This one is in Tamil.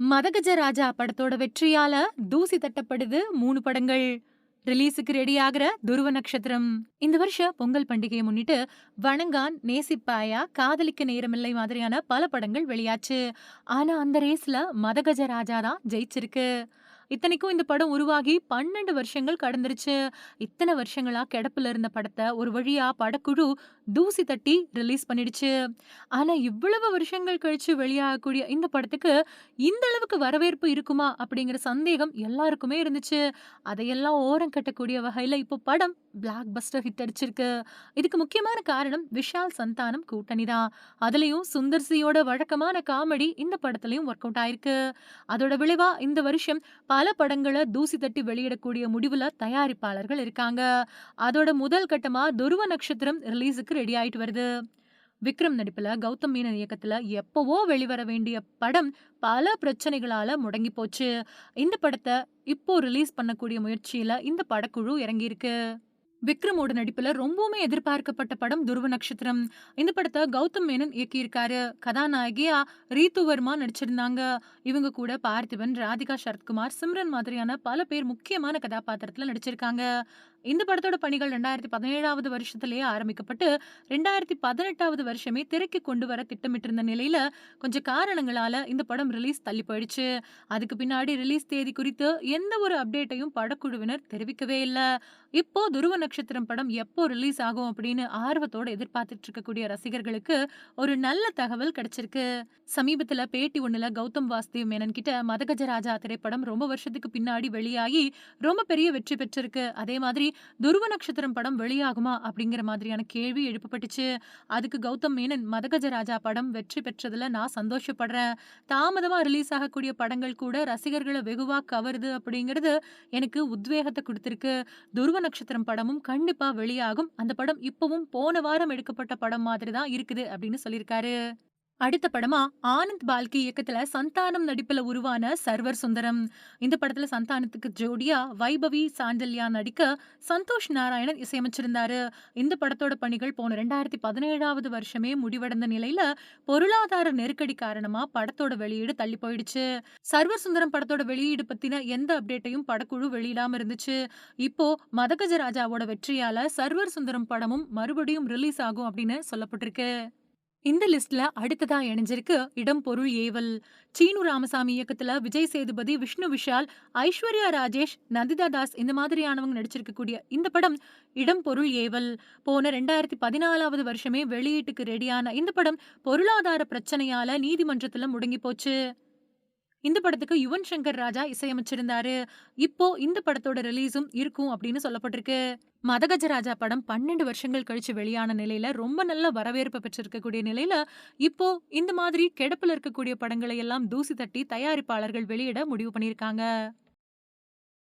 மதகஜ ராஜா படத்தோட வெற்றியால தூசி தட்டப்படுது மூணு படங்கள். ரிலீஸுக்கு ரெடி ஆகிற துருவ நட்சத்திரம். இந்த வருஷ பொங்கல் பண்டிகையை முன்னிட்டு வணங்கான் நேசிப்பாயா காதலிக்க நேரமில்லை மாதிரியான பல படங்கள் வெளியாச்சு. ஆனா அந்த ரேஸ்ல மதகஜ ராஜா தான் ஜெயிச்சிருக்கு. இத்தனைக்கும் இந்த படம் உருவாகி பன்னெண்டு வருஷங்கள் கடந்துருச்சு. இத்தனை வருஷங்களா கிடப்புல இருந்த படத்தை ஒரு வழியா படக்குழு தூசி தட்டி ரிலீஸ் பண்ணிடுச்சு. ஆனா இவ்வளவு வருஷங்கள் கழிச்சு வெளியாகக்கூடிய இந்த படத்துக்கு இந்த அளவுக்கு வரவேற்பு இருக்குமா அப்படிங்கிற சந்தேகம் எல்லாருக்குமே இருந்துச்சு. அதையெல்லாம் ஓரம் கட்டக்கூடிய வகையில இப்போ படம் பிளாக் பஸ்டர் ஹிட் அடிச்சிருக்கு. இதுக்கு முக்கியமான காரணம் விஷால் சந்தானம் கூட்டணி தான். அதுலயும் சுந்தர் சியோட வழக்கமான காமெடி இந்த படத்துலயும் ஒர்க் அவுட் ஆயிருக்கு. அதோட விளைவா இந்த வருஷம் பல பல படங்களை தூசி தட்டி வெளியிடக்கூடிய முடிவில் தயாரிப்பாளர்கள் இருக்காங்க. அதோட முதல் கட்டமா துருவ நட்சத்திரம் ரிலீஸுக்கு ரெடி ஆயிட்டு வருது. விக்ரம் நடிப்புல கௌதம் மீனன் இயக்கத்துல எப்போவோ வெளிவர வேண்டிய படம் பல பிரச்சனைகளால முடங்கி போச்சு. இந்த படத்தை இப்போ ரிலீஸ் பண்ணக்கூடிய முயற்சியில இந்த படக்குழு இறங்கியிருக்கு. விக்ரமோட நடிப்புல ரொம்பவுமே எதிர்பார்க்கப்பட்ட படம் துருவ நட்சத்திரம். இந்த படத்தை கௌதம் மேனன் இயக்கியிருக்காரு. கதாநாயகியா ரீத்து வர்மா நடிச்சிருந்தாங்க. இவங்க கூட பார்த்திபன் ராதிகா சரத்குமார் சிம்ரன் மாதிரியான பல பேர் முக்கியமான கதாபாத்திரத்துல நடிச்சிருக்காங்க. இந்த படத்தோட பணிகள் ரெண்டாயிரத்தி பதினேழாவது வருஷத்திலேயே ஆரம்பிக்கப்பட்டு ரெண்டாயிரத்தி பதினெட்டாவது வருஷமே திரைக்கு கொண்டு வர திட்டமிட்டிருந்த நிலையில கொஞ்சம் காரணங்களால இந்த படம் ரிலீஸ் தள்ளி போயிடுச்சு. அதுக்கு பின்னாடி ரிலீஸ் தேதி குறித்து எந்த ஒரு அப்டேட்டையும் படக்குழுவினர் தெரிவிக்கவே இல்லை. இப்போ துருவ நட்சத்திரம் படம் எப்போ ரிலீஸ் ஆகும் அப்படின்னு ஆர்வத்தோட எதிர்பார்த்துட்டு இருக்கக்கூடிய ரசிகர்களுக்கு ஒரு நல்ல தகவல் கிடைச்சிருக்கு. சமீபத்துல பேட்டி ஒண்ணுல கௌதம் வாஸ்தேவ் மேனன் கிட்ட மதகஜ ராஜா திரைப்படம் ரொம்ப வருஷத்துக்கு பின்னாடி வெளியாகி ரொம்ப பெரிய வெற்றி பெற்றிருக்கு. அதே மாதிரி துருவ நட்சத்திரம் படம் வெளியாகுமா அப்படிங்கிற மாதிரியான கேள்வி எழுப்பப்பட்டுச்சு. அதுக்கு கௌதம் மேனன் மதகஜ ராஜா படம் வெற்றி பெற்றதுல நான் சந்தோஷப்படுறேன். தாமதமா ரிலீஸ் ஆகக்கூடிய படங்கள் கூட ரசிகர்களை வெகுவா கவருது அப்படிங்கிறது எனக்கு உத்வேகத்தை கொடுத்திருக்கு. துருவ நட்சத்திரம் படமும் கண்டிப்பா வெளியாகும். அந்த படம் இப்பவும் போன வாரம் எடுக்கப்பட்ட படம் மாதிரி தான் இருக்குது அப்படின்னு சொல்லியிருக்காரு. அடுத்த படமா ஆனந்த் பால்கி இயக்கத்துல சந்தானம் நடிப்புல உருவான சர்வர் சுந்தரம். இந்த படத்துல சந்தானத்துக்கு ஜோடியா வைபவி சாண்டல்யா நடிக்க சந்தோஷ் நாராயணன் இசையமைச்சிருந்தாரு. இந்த படத்தோட பணிகள் போன ரெண்டாயிரத்தி பதினேழாவது வருஷமே முடிவடைந்த நிலையில பொருளாதார நெருக்கடி காரணமா படத்தோட வெளியீடு தள்ளி போயிடுச்சு. சர்வர் சுந்தரம் படத்தோட வெளியீடு பத்தின எந்த அப்டேட்டையும் படக்குழு வெளியிடாம இருந்துச்சு. இப்போ மதகஜ ராஜாவோட வெற்றியால சர்வர் சுந்தரம் படமும் மறுபடியும் ரிலீஸ் ஆகும் அப்படின்னு சொல்லப்பட்டிருக்கு. இந்த லிஸ்ட்ல அடுத்ததா இணைஞ்சிருக்கு இடம் பொருள் ஏவல். சீனு ராமசாமி இயக்கத்துல விஜய் சேதுபதி விஷ்ணு விஷால் ஐஸ்வர்யா ராஜேஷ் நந்திதா தாஸ் இந்த மாதிரியானவங்க நடிச்சிருக்கக்கூடிய இந்த படம் இடம் பொருள் ஏவல். போன ரெண்டாயிரத்தி பதினாலாவது வருஷமே வெளியீட்டுக்கு ரெடியான இந்த படம் பொருளாதார பிரச்சனையால நீதிமன்றத்துல முடங்கி போச்சு. இந்த படத்துக்கு யுவன் சங்கர் ராஜா இசையமைச்சிருந்தாரு. இப்போ இந்த படத்தோட ரிலீஸும் இருக்கும் அப்படின்னு சொல்லப்பட்டிருக்கு. மதகஜராஜா படம் பன்னெண்டு வருஷங்கள் கழிச்சு வெளியான நிலையில ரொம்ப நல்ல வரவேற்பு பெற்றிருக்கக்கூடிய நிலையில இப்போ இந்த மாதிரி கிடப்புல இருக்கக்கூடிய படங்களை எல்லாம் தூசி தட்டி தயாரிப்பாளர்கள் வெளியிட முடிவு பண்ணியிருக்காங்க.